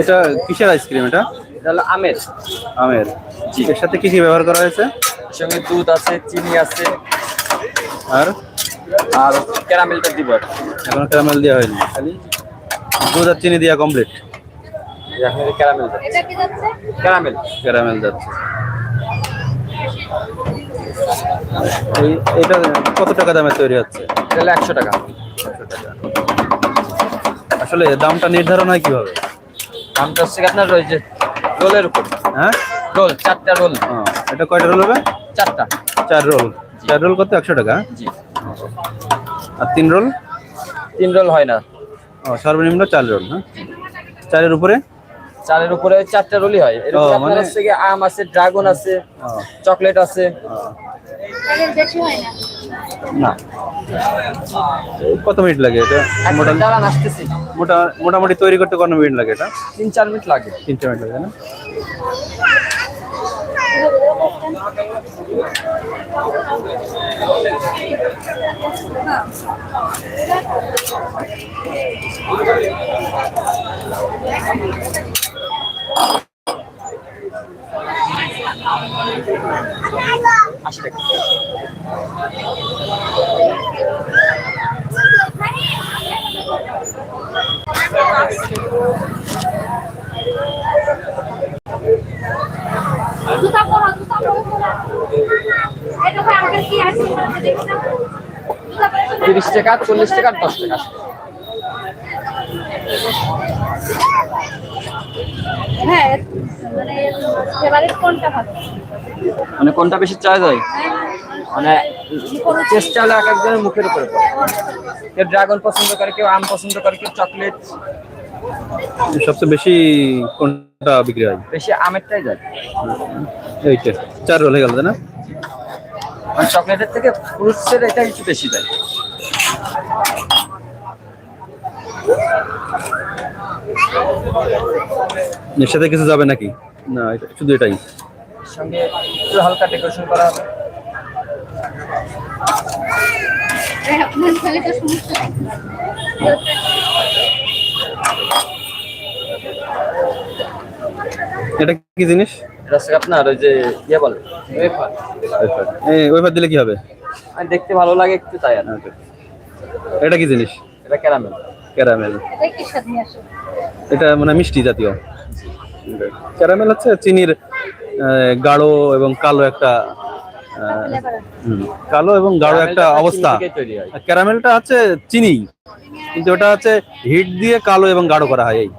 এটা কিসের আইসক্রিম এটা? এটা হলো আমের। আমের। জি। এর সাথে কি কি ব্যবহার করা হয়েছে? সঙ্গে দুধ আছে চিনি আছে। আর? আর ক্যারামেলটা দিব এখন ক্যারামেল দেওয়া হয়নি। খালি দুধ আর চিনি দেওয়া কমপ্লিট এই ক্যারামেল এটা কি যাচ্ছে? ক্যারামেল ক্যারামেল যাচ্ছে। এই এটা কত টাকা দামে তৈরি হচ্ছে? এটা হলো একশো টাকা। আসলে দামটা নির্ধারণ হয় কীভাবে? দামটা হচ্ছে আপনার ওই যে রোলের উপর। হ্যাঁ? রোল চারটা রোল। ও, এটা কয়টা রোল হবে? চারটা। চার রোল। চার রোল কত? একশো টাকা? জি। আর তিন রোল? তিন রোল হয় না। ও সর্বনিম্ন চার রোল হ্যাঁ চারের উপরে? চালের উপরে চারটা রোলই হয়। এর উপরে ও, আপনার মানে- হচ্ছে কি আম আছে ড্রাগন আছে চকলেট আছে। না। কত মিনিট লাগে এটা? মোটামুটি তৈরি করতে কত মিনিট লাগে এটা? তিন চার মিনিট লাগে। তিন চার মিনিট লাগে না আশি টাকা জুতা পরো জুতা পরো এটা ভাই আমাদের কি আছে দেখি না জুতা পরো তিরিশ টাকা চল্লিশ টাকা দশ টাকা। হ্যাঁ মানে ফেভারিট কোনটা ভালো? মানে কোনটা বেশি চয়েস হয় মানে চেষ্টা হলো এক একজনের মুখের উপরে। কেউ ড্রাগন পছন্দ করে কেউ আম পছন্দ করে কেউ চকলেট সবচেয়ে বেশি কোনটা বিক্রি হয়? বেশি আমেরটাই যায়। এইটা চার রোল হয়ে গেল তাই না? মানে চকলেটের থেকে ফ্রুটসের এটা একটু বেশি যায়। এর সাথে কিছু যাবে নাকি? না শুধু এটাই। সঙ্গে একটু হালকা ডেকোরেশন করা হবে। হ্যাঁ। এটা কি জিনিস? এটা হচ্ছে আপনার ওই যে ইয়ে বলে ওয়েফার এই ওয়েফার দিলে কি হবে? আর দেখতে ভালো লাগে একটু তাই আর. এটা কি জিনিস? এটা ক্যারামেল ক্যারামেল এটা কি স্বাদ নিয়ে আসো? এটা মানে মিষ্টি জাতীয়। ক্যারামেল হচ্ছে চিনির গাঢ় এবং কালো একটা আহ, হুম, কালো এবং গাঢ় একটা অবস্থা। ক্যারামেলটা হচ্ছে চিনি কিন্তু ওটা হচ্ছে হিট দিয়ে কালো এবং গাঢ় করা হয় এই।